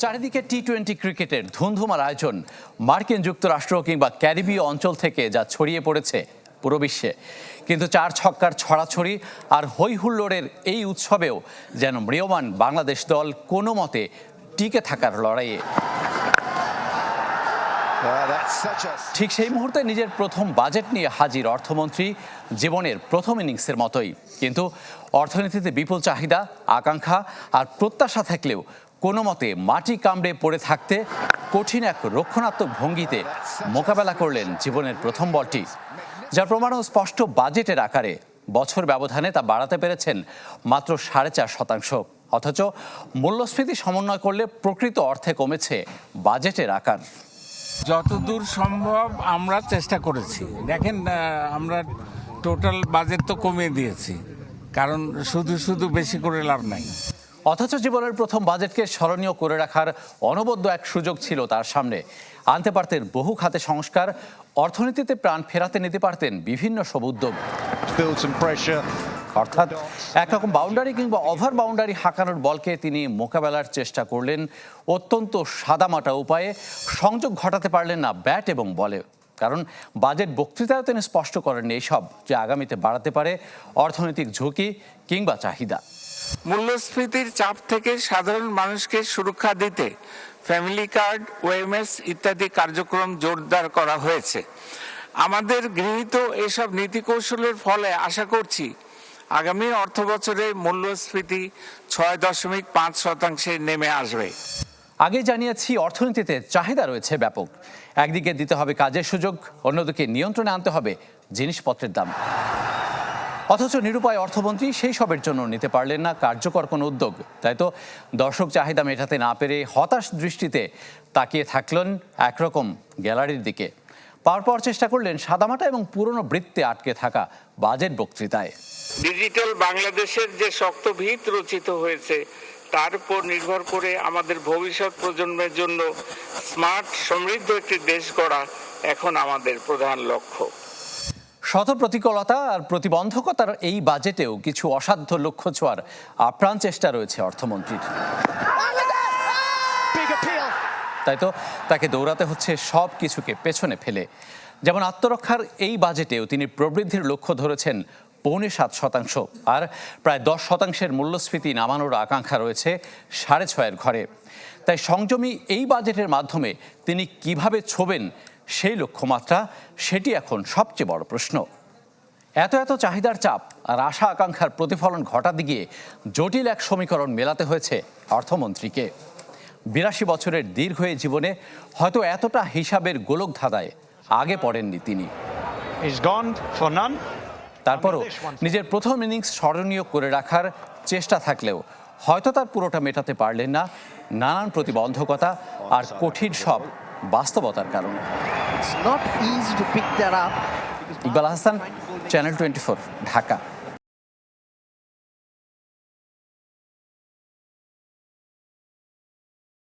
চারিদিকে T twenty ক্রিকেটের ধুমধুমার আয়োজন। মার্কিন যুক্তরাষ্ট্র কিংবা ক্যারিবীয় অঞ্চল থেকে যা ছড়িয়ে পড়েছে পুরো বিশ্বে। কিন্তু চার ছক্কার ছড়াছড়ি আর হই হুল্লোড়ের এই উৎসবেও যেন ম্রিয়মান বাংলাদেশ দল কোনো মতে টিকে থাকার লড়াইয়ে। ঠিক সেই মুহূর্তে নিজের প্রথম বাজেট নিয়ে হাজির অর্থমন্ত্রী জীবনের প্রথম ইনিংসের মতোই। কিন্তু অর্থনীতিতে বিপুল চাহিদা আকাঙ্ক্ষা আর প্রত্যাশা থাকলেও কোনো মতে মাটি কামড়ে পড়ে থাকতে কঠিন এক রক্ষণাত্মক ভঙ্গিতে মোকাবেলা করলেন জীবনের প্রথম বলটি, যার প্রমাণও স্পষ্ট বাজেটের আকারে বছর ব্যবধানে তা বাড়াতে পেরেছেন মাত্র সাড়ে চার শতাংশ। অথচ মূল্যস্ফীতি সমন্বয় করলে প্রকৃত অর্থে কমেছে বাজেটের আকার। যতদূর সম্ভব আমরা চেষ্টা করেছি। দেখেন আমরা টোটাল বাজেট তো কমিয়ে দিয়েছি, কারণ শুধু শুধু বেশি করে লাভ নাই। অথচ জীবনের প্রথম বাজেটকে স্মরণীয় করে রাখার অনবদ্য এক সুযোগ ছিল তার সামনে। আনতে পারতেন বহু খাতে সংস্কার অর্থনীতিতে প্রাণ ফেরাতে নিতে পারতেন বিভিন্ন সব উদ্যোগ. অর্থাৎ একরকম বাউন্ডারি কিংবা ওভার বাউন্ডারি হাঁকানোর বলকে তিনি মোকাবেলার চেষ্টা করলেন অত্যন্ত সাদামাটা উপায়ে। সংযোগ ঘটাতে পারলেন না ব্যাট এবং বলে। কারণ বাজেট বক্তৃতায় তিনি স্পষ্ট করেননি এইসব যে আগামীতে বাড়াতে পারে অর্থনৈতিক ঝুঁকি কিংবা চাহিদা। মূল্যস্ফীতির চাপ থেকে সাধারণ মানুষকে সুরক্ষা দিতে ফ্যামিলি কার্ড, ওএমএস ইত্যাদি কার্যক্রম জোরদার করা হয়েছে। আমাদের গৃহীত এসব নীতি কৌশলের ফলে আশা করছি আগামী অর্থ বছরে মূল্যস্ফীতি ছয় দশমিক পাঁচ শতাংশে নেমে আসবে। আগে জানিয়েছি, অর্থনীতিতে চাহিদা রয়েছে ব্যাপক। একদিকে দিতে হবে কাজের সুযোগ, অন্যদিকে নিয়ন্ত্রণে আনতে হবে জিনিসপত্রের দাম। অথচ নিরুপায় অর্থমন্ত্রী সেই সবের জন্য নিতে পারলেন না, কার্যকর কোনো উদ্যোগ। তাই তো দর্শক চাহিদা মেটাতে না পেরে হতাশ দৃষ্টিতে তাকিয়ে থাকলেন একরকম গ্যালারির দিকে। পাওয়ার পর চেষ্টা করলেন সাদামাটা এবং পুরনো বৃত্তে আটকে থাকা বাজেট বক্তৃতায়। ডিজিটাল বাংলাদেশের যে শক্ত ভিত রচিত হয়েছে, তার উপর নির্ভর করে আমাদের ভবিষ্যৎ প্রজন্মের জন্য স্মার্ট সমৃদ্ধ একটি দেশ গড়া এখন আমাদের প্রধান লক্ষ্য। শত প্রতিকূলতা আর প্রতিবন্ধকতার এই বাজেটেও কিছু অসাধ্য লক্ষ্য ছোঁয়ার আপ্রাণ চেষ্টা রয়েছে অর্থমন্ত্রীর. তাই তো? তাকে দৌড়াতে হচ্ছে সব কিছুকে পেছনে ফেলে। যেমন আত্মরক্ষার এই বাজেটেও তিনি প্রবৃদ্ধির লক্ষ্য ধরেছেন পৌনে সাত শতাংশ। আর প্রায় দশ শতাংশের মূল্যস্ফীতি নামানোর আকাঙ্ক্ষা রয়েছে সাড়ে ছয়ের ঘরে। তাই সংযমী এই বাজেটের মাধ্যমে তিনি কীভাবে ছোবেন সেই লক্ষ্যমাত্রা সেটি এখন সবচেয়ে বড় প্রশ্ন। এত এত চাহিদার চাপ আর আশা আকাঙ্ক্ষার প্রতিফলন ঘটাতে গিয়ে জটিল এক সমীকরণ মেলাতে হয়েছে অর্থমন্ত্রীকে। বিরাশি বছরের দীর্ঘ এই জীবনে হয়তো এতটা হিসাবের গোলক ধাঁধায় আগে পড়েননি তিনি। তারপরও নিজের প্রথম ইনিংস স্মরণীয় করে রাখার চেষ্টা থাকলেও হয়তো তার পুরোটা মেটাতে পারলেন না। নানান প্রতিবন্ধকতা আর কঠিন সব বাস্তবতার কারণে। Iqbal Hasan channel twenty Dhaka.